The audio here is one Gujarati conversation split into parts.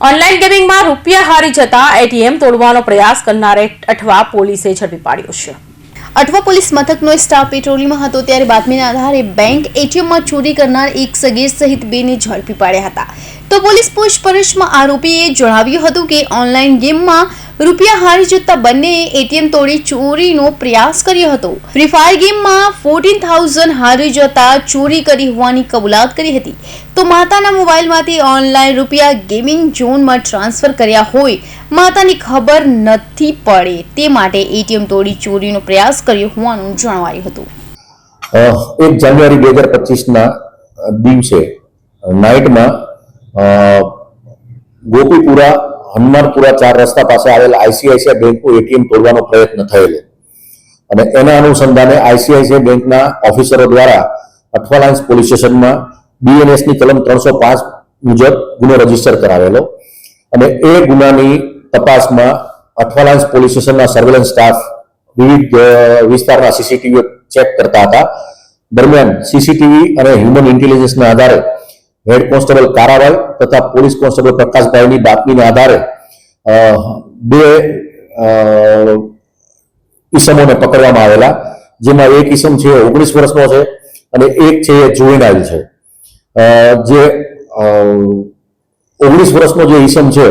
ઓનલાઈન ગેમિંગમાં રૂપિયા હારી જતા એટીએમ તોડવાનો પ્રયાસ કરનારે અઠવા પોલીસે ઝડપી પાડ્યો છે. અઠવા પોલીસ મથકનો સ્ટાફ પેટ્રોલિંગમાં હતો ત્યારે બાતમીના આધારે બેંક એટીએમમાં ચોરી કરનાર એક સગીર સહિત બેને ઝડપી પાડ્યા હતા. તો પોલીસ પૂછપરછમાં આરોપીએ જણાવ્યું હતું કે ઓનલાઈન ગેમમાં રૂપિયા હારી જતા બંનેએ એટીએમ તોડી ચોરીનો પ્રયાસ કર્યો હતો. ફ્રી ફાયર ગેમમાં ફોર્ટીન થાઉઝન્ડ હારી જતા ચોરી કરી હોવાની કબૂલાત કરી હતી. તો માતાના મોબાઈલમાંથી ઓનલાઈન રૂપિયા ગેમિંગ ઝોનમાં ટ્રાન્સફર કર્યા હોય, માતાની ખબર નથી પડે. તે માટે એટીએમ તોડી ચોરીનો પ્રયાસ કર્યો હોવાનું જણાવાયું હતું. એક જાન્યુઆરી બે હજાર પચીસના દિવસે નાઇટમાં ગોપીપુરા હનુમાનપુરા ચાર રસ્તા પાસે આવેલ આઈસીઆઈસીઆઈ બેંકનું એટીએમ તોડવાનો પ્રયત્ન થયેલો. અને એના અનુસંધાને આઈસીઆઈસીઆઈ બેંકના ઓફિસરો દ્વારા અઠવાલાઇન્સ પોલીસ સ્ટેશનમાં બીએનએસની કલમ ત્રણસો પાંચ મુજબ ગુનો રજિસ્ટર કરાવેલો. અને એ ગુનાની તપાસમાં અઠવાલાઇન્સ પોલીસ સ્ટેશનના સર્વેલન્સ સ્ટાફ વિવિધ વિસ્તારના સીસીટીવી ચેક કરતા હતા. દરમિયાન સીસીટીવી અને હ્યુમન ઇન્ટેલિજન્સના આધારે હેડ કોન્સ્ટેબલ કારાભાઈ તથા પોલીસ કોન્સ્ટેબલ પ્રકાશભાઈની બાતમીના આધારે બે ઈસમોને પકડવામાં આવેલા, જેમાં એક ઈસમ છે ઓગણીસ વર્ષનો છે અને એક છે એ જુવેનાઇલ છે. જે ઓગણીસ વર્ષનો જે ઈસમ છે,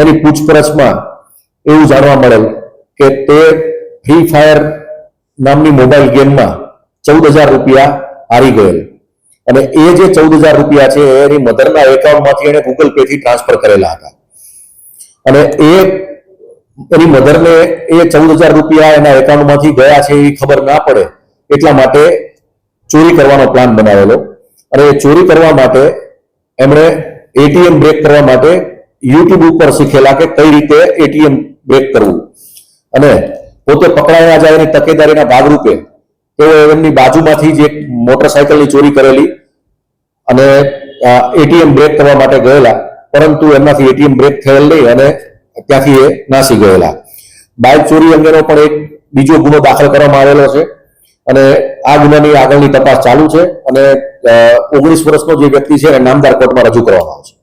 એની પૂછપરછમાં એવું જાણવા મળેલ કે તે ફ્રી ફાયર નામની મોબાઈલ ગેમમાં ચૌદ હજાર રૂપિયા હારી ગયેલ. અને એ જે ચૌદ હજાર રૂપિયા છે, એની મધરના એકાઉન્ટમાંથી એને ગૂગલ પે થી ટ્રાન્સફર કરેલા હતા. અને એ, એની મધરને એ ચૌદ હજાર રૂપિયા એના એકાઉન્ટમાંથી ગયા છે એ ખબર ના પડે, એટલા માટે ચોરી કરવાનો પ્લાન બનાવેલો. અને એ ચોરી કરવા માટે એમણે એટીએમ બ્રેક કરવા માટે યુટ્યુબ ઉપર શીખેલા કે કઈ રીતે એટીએમ બ્રેક કરવું. અને પોતે પકડાયા જાય એની તકેદારીના ભાગરૂપે તેઓ એમની બાજુમાંથી જે મોટરસાયકલની ચોરી કરેલી અને એટીએમ બ્રેક કરવા માટે ગયેલા, પરંતુ એમનાથી એટીએમ બ્રેક થયેલ નહીં અને ત્યાંથી એ નાસી ગયેલા. બાઇક ચોરી અંગેનો પણ એક બીજો ગુનો દાખલ કરવામાં આવેલો છે અને આ ગુનાની આગળની તપાસ ચાલુ છે અને ઓગણીસ વર્ષનો જે વ્યક્તિ છે એને નામદાર કોર્ટમાં રજૂ કરવામાં આવશે.